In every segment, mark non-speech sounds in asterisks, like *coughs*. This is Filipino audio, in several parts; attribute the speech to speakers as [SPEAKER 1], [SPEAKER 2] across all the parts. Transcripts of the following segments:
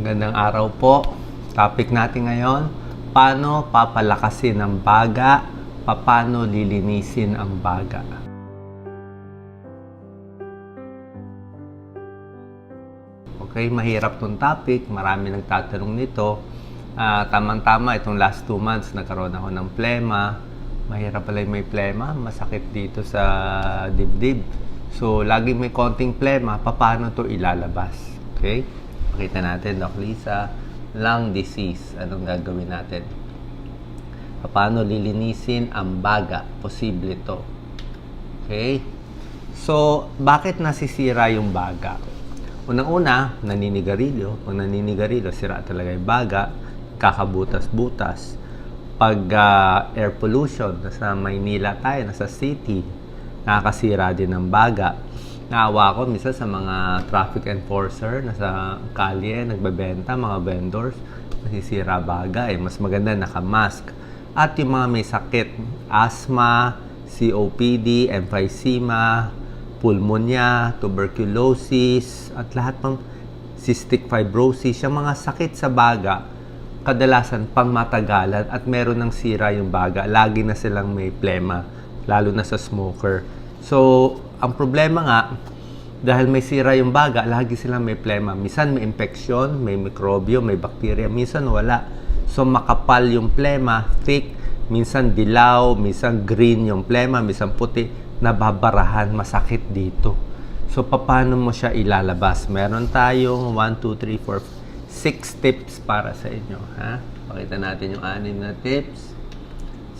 [SPEAKER 1] Gandang araw po. Topic natin ngayon, paano papalakasin ang baga, paano lilinisin ang baga. Okay, mahirap tong topic. Marami nagtatanong nito. Ah, tamang-tama, itong last two months, nagkaroon ako ng plema. Mahirap pala yung may plema. Masakit dito sa dibdib. So, lagi may konting plema. Paano to ilalabas? Okay? Pakita natin, Doc Lisa. Lung disease. Anong gagawin natin? Paano lilinisin ang baga? Posible to. Okay? So, bakit nasisira yung baga? Unang-una, naninigarilyo. Pag naninigarilyo, sira talaga yung baga. Kakabutas-butas. Pag ah, air pollution, nasa Maynila tayo, nasa city, nakakasira din ng baga. Naawa ko minsan sa mga traffic enforcer, nasa kalye, nagbebenta, mga vendors, nasisira baga eh. Mas maganda nakamask. At yung mga may sakit, asthma, COPD, emphysema, pulmonya, tuberculosis, at lahat ng cystic fibrosis, yung mga sakit sa baga, kadalasan pang matagalan at meron ng sira yung baga. Lagi na silang may plema, lalo na sa smoker. So, ang problema nga, dahil may sira yung baga, lagi silang may plema. Minsan may infection, may mikrobyo, may bakterya, minsan wala. So, makapal yung plema, thick, minsan dilaw, minsan green yung plema, minsan puti, nababarahan, masakit dito. So, paano mo siya ilalabas? Meron tayong 1, 2, 3, 4, 6 tips para sa inyo. Ha? Pakita natin yung anim na tips.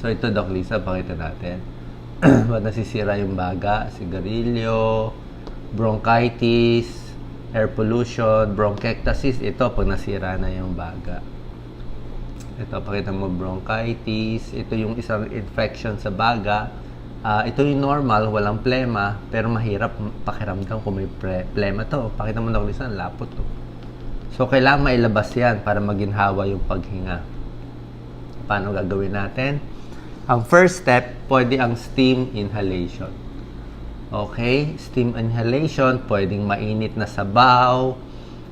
[SPEAKER 1] So, ito, Doc Lisa, pakita natin. *clears throat* Ba't nasisira yung baga? Sigarilyo, bronchitis, air pollution, bronchiectasis. Ito, pag nasira na yung baga. Ito, pakita mo bronchitis. Ito yung isang infection sa baga. Ah, ito yung normal, walang plema, pero mahirap pakiramdam kung may pre- plema to. Pakita mo na ulit lapot to. So, kailangan mailabas yan para maginhawa yung paghinga. Paano gagawin natin? Ang first step, pwede ang steam inhalation. Okay? Steam inhalation, pwedeng mainit na sabaw,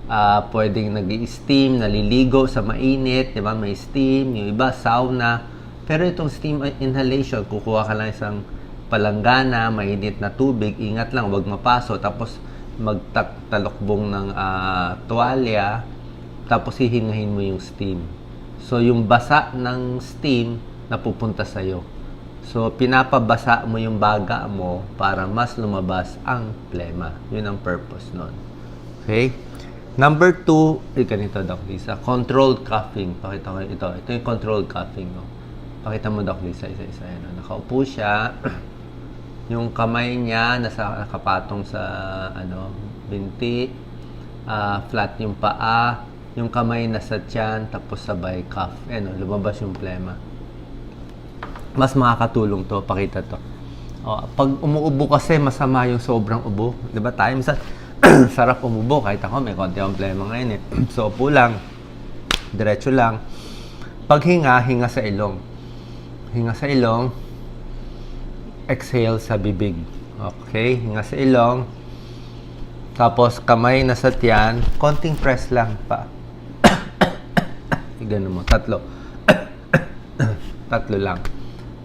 [SPEAKER 1] ah pwedeng nag steam naliligo sa mainit, di ba? May steam, yung iba sauna. Pero itong steam inhalation, kukuha ka lang isang palanggana, mainit na tubig, ingat lang, wag mapaso, tapos magtalokbong ng ah, tuwalya, tapos hihingahin mo yung steam. So, yung basa ng steam, napupunta sa'yo. So, pinapabasa mo yung baga mo para mas lumabas ang plema. Yun ang purpose nun. Okay? Number two, eh, ganito, Doc Lisa. Controlled coughing. Pakita ko ito. Ito yung controlled coughing. No? Pakita mo, Doc Lisa, isa-isa. Yan, no? Nakaupo siya. *clears throat* yung kamay niya nasa nakapatong sa ano binti. Ah, flat yung paa. Yung kamay nasa tiyan, tapos sabay cough. Eh, no? lumabas yung plema mas makakatulong to, pakita to. O, pag umuubo kasi, masama yung sobrang ubo. Di ba tayo, minsan, *clears throat* sarap umubo. Kahit ako, may konti akong problema ngayon eh. *clears throat* so, upo lang. Diretso lang. Pag hinga, hinga sa ilong. Hinga sa ilong. Exhale sa bibig. Okay, hinga sa ilong. Tapos, kamay na sa tiyan. Konting press lang pa. *coughs* Ganun mo. Tatlo. *coughs* Tatlo lang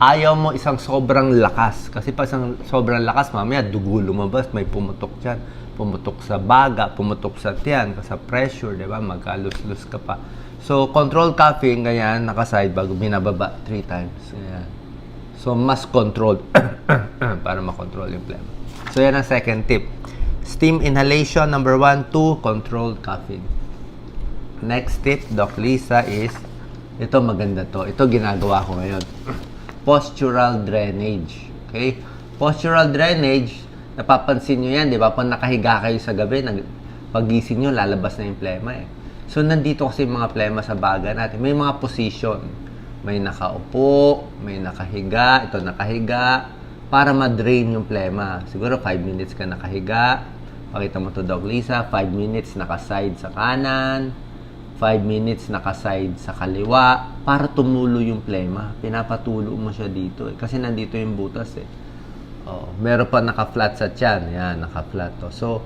[SPEAKER 1] ayaw mo isang sobrang lakas. Kasi pag isang sobrang lakas, mamaya dugo lumabas, may pumutok dyan. Pumutok sa baga, pumutok sa tiyan, sa pressure, di ba? Magkalus-lus ka pa. So, control coughing, ganyan, nakaside bago binababa three times. Ganyan. So, mas controlled *coughs* para makontrol yung phlegm. So, yan ang second tip. Steam inhalation, number one, two, controlled coughing. Next tip, Doc Lisa, is, ito maganda to. Ito ginagawa ko ngayon *coughs* postural drainage. Okay? Postural drainage, napapansin nyo yan, di ba? Pag nakahiga kayo sa gabi, nag, pagising nyo, lalabas na yung plema eh. So, nandito kasi yung mga plema sa baga natin. May mga position. May nakaupo, may nakahiga, ito nakahiga, para ma-drain yung plema. Siguro 5 minutes ka nakahiga. Pakita mo to Doc Lisa, 5 minutes nakaside sa kanan, 5 minutes nakaside sa kaliwa para tumulo yung plema. Pinapatulo mo siya dito eh. Kasi nandito yung butas eh. Oh, meron pa naka-flat sa tiyan. Yan, naka-flat to. So,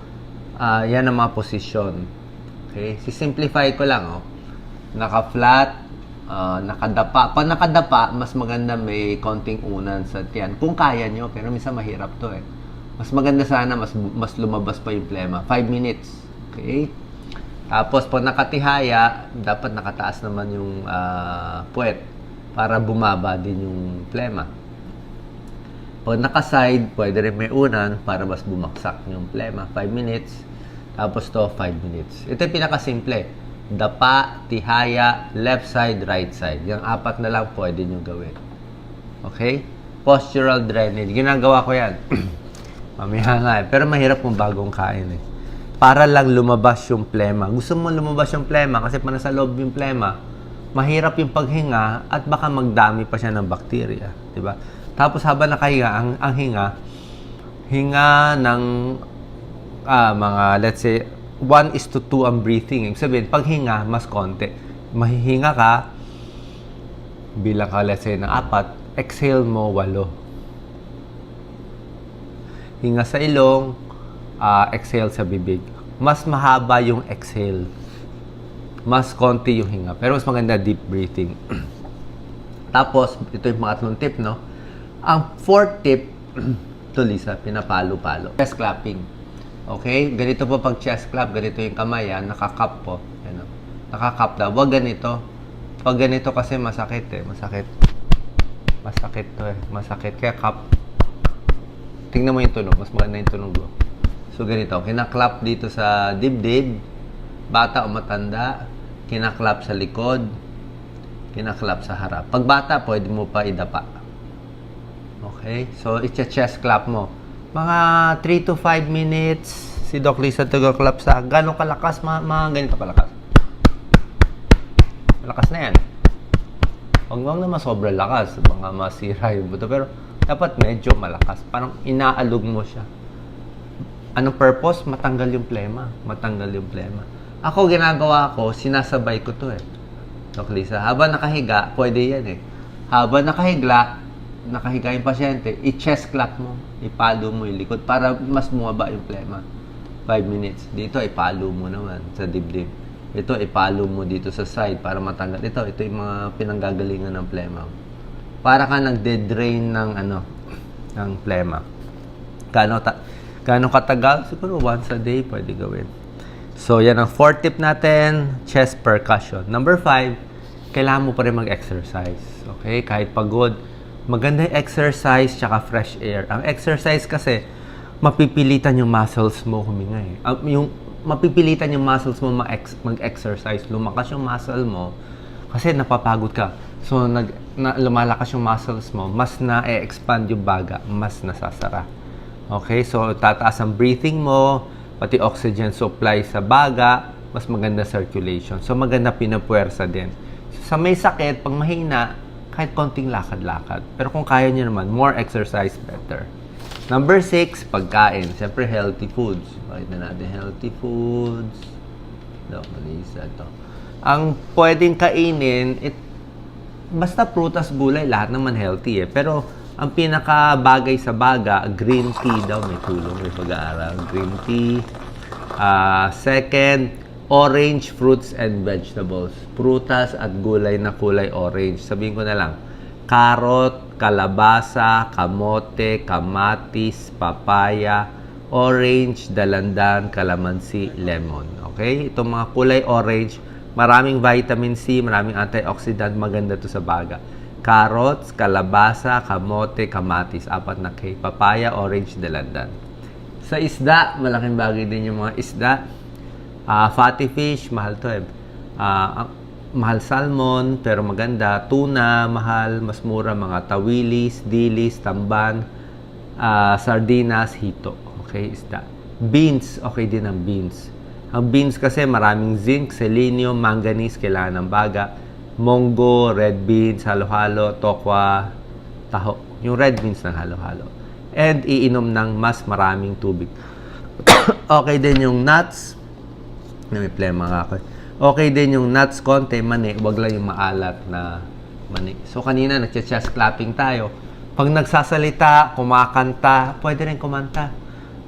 [SPEAKER 1] ah yan ang mga posisyon. Okay? Sisimplify ko lang, oh. Naka-flat, ah, nakadapa. Pag nakadapa, mas maganda may konting unan sa tiyan. Kung kaya nyo, pero minsan mahirap to eh. Mas maganda sana, mas, mas lumabas pa yung plema. 5 minutes. Okay? Tapos, pag nakatihaya, dapat nakataas naman yung ah, puwet para bumaba din yung plema. Pag naka-side, pwede rin may unan para mas bumaksak yung plema. 5 minutes. Tapos to, 5 minutes. Ito yung pinakasimple. Dapa, tihaya, left side, right side. Yung apat na lang pwede nyo gawin. Okay? Postural drainage. Ginagawa ko yan. *clears throat* Mamaya eh. Pero mahirap kung bagong kain eh. Para lang lumabas yung plema. Gusto mo lumabas yung plema kasi pa nasa loob yung plema, mahirap yung paghinga at baka magdami pa siya ng bakterya. di ba? Tapos habang nakahinga, ang, ang hinga, hinga ng ah, mga, let's say, 1 is to 2 ang breathing. Ibig sabihin, pag mas konti. Mahihinga ka, bilang ka, let's say, ng apat, exhale mo, walo. Hinga sa ilong, ah, exhale sa bibig. Mas mahaba yung exhale. Mas konti yung hinga. Pero mas maganda deep breathing. *clears throat* Tapos, ito yung pangatlong tip, no? Ang fourth tip, *clears throat* to Lisa, pinapalo-palo. Chest clapping. Okay? Ganito po pag chest clap, ganito yung kamay, yan, nakakap po. Yan, oh. Nakakap daw. Huwag ganito. Pag ganito kasi masakit eh. Masakit. Masakit to eh. Masakit. Kaya cup. Tingnan mo yung tunog. Mas maganda yung tunog mo. So, ganito. Kinaklap dito sa dibdib. Bata o matanda. Kinaklap sa likod. Kinaklap sa harap. Pag bata, pwede mo pa idapa. Okay? So, itcha-chest clap mo. Mga 3 to 5 minutes, si Doc Lisa taga-clap sa gano'ng kalakas, mga, mga ganito kalakas. Malakas na yan. Huwag mo naman sobrang lakas, mga masira yung buto. Pero dapat medyo malakas. Parang inaalog mo siya. Anong purpose? Matanggal yung plema. Matanggal yung plema. Ako, ginagawa ko, sinasabay ko to eh. Doc Lisa, habang nakahiga, pwede yan eh. Habang nakahigla, nakahiga yung pasyente, i-chest clap mo, ipalo mo yung likod para mas bumaba yung plema. 5 minutes. Dito, ipalo mo naman sa dibdib. Ito, ipalo mo dito sa side para matanggal. Ito, ito yung mga pinanggagalingan ng plema. Para ka nagde-drain ng ano, ng plema. Kano, ta- kano katagal? Siguro once a day pwede gawin. So, yan ang fourth tip natin, chest percussion. Number five, kailangan mo pa rin mag-exercise. Okay? Kahit pagod. Maganda yung exercise tsaka fresh air. Ang exercise kasi, mapipilitan yung muscles mo huminga eh. Yung mapipilitan yung muscles mo mag-exercise. Lumakas yung muscle mo kasi napapagod ka. So, nag, na, lumalakas yung muscles mo, mas na-expand yung baga, mas nasasara. Okay? So, tataas ang breathing mo, pati oxygen supply sa baga, mas maganda circulation. So, maganda pinapuwersa din. So, sa may sakit, pag mahina, kahit konting lakad-lakad. Pero kung kaya nyo naman, more exercise, better. Number six, pagkain. Siyempre, healthy foods. Pakita natin, healthy foods. No, malisa to. Ang pwedeng kainin, it, basta prutas, gulay, lahat naman healthy eh. Pero, ang pinaka-bagay sa baga, green tea daw, may tulong may pag-aaral. Green tea. Ah, second, orange fruits and vegetables. Prutas at gulay na kulay orange. Sabihin ko na lang, carrot, kalabasa, kamote, kamatis, papaya, orange, dalandan, kalamansi, lemon. Okay? Itong mga kulay orange, maraming vitamin C, maraming antioxidant, maganda to sa baga. Carrots, kalabasa, kamote, kamatis, apat na K. Papaya, orange, dalandan. Sa isda, malaking bagay din yung mga isda. Ah, fatty fish, mahal to eh. Ang- mahal salmon, pero maganda. Tuna, mahal, mas mura. Mga tawilis, dilis, tamban, ah, sardinas, hito. Okay, isda. Beans, okay din ang beans. Ang beans kasi maraming zinc, selenium, manganese, kailangan ng baga. Monggo, red beans, halo-halo, tokwa, taho. Yung red beans ng halo-halo. And iinom ng mas maraming tubig. *coughs* okay din yung nuts, na may plema nga ako. eh. Okay din yung nuts konti, mani, wag lang yung maalat na mani. So kanina nagche-chest clapping tayo. Pag nagsasalita, kumakanta, pwede rin kumanta.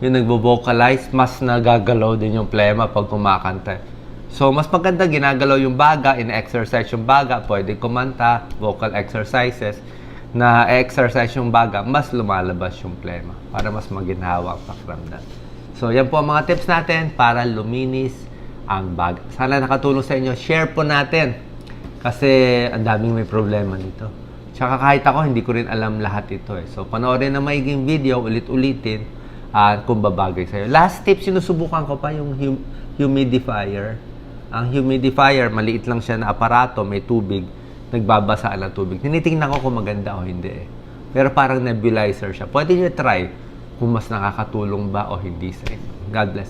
[SPEAKER 1] Yung nagbo-vocalize, mas nagagalaw din yung plema pag kumakanta. So, mas maganda ginagalaw yung baga, in-exercise yung baga, pwede kumanta, vocal exercises, na exercise yung baga, mas lumalabas yung plema para mas maginhawa ang pakiramdam. So, yan po ang mga tips natin para luminis ang baga. Sana nakatulong sa inyo. Share po natin kasi ang daming may problema nito. Tsaka kahit ako, hindi ko rin alam lahat ito eh. So, panoorin na maiging video, ulit-ulitin ah, kung babagay sa'yo. Last tip, sinusubukan ko pa yung hum- humidifier. Ang humidifier, maliit lang siya na aparato, may tubig, nagbabasa ng tubig. Tinitingnan ko kung maganda o hindi eh. Pero parang nebulizer siya. Pwede nyo try kung mas nakakatulong ba o hindi sa inyo. God bless.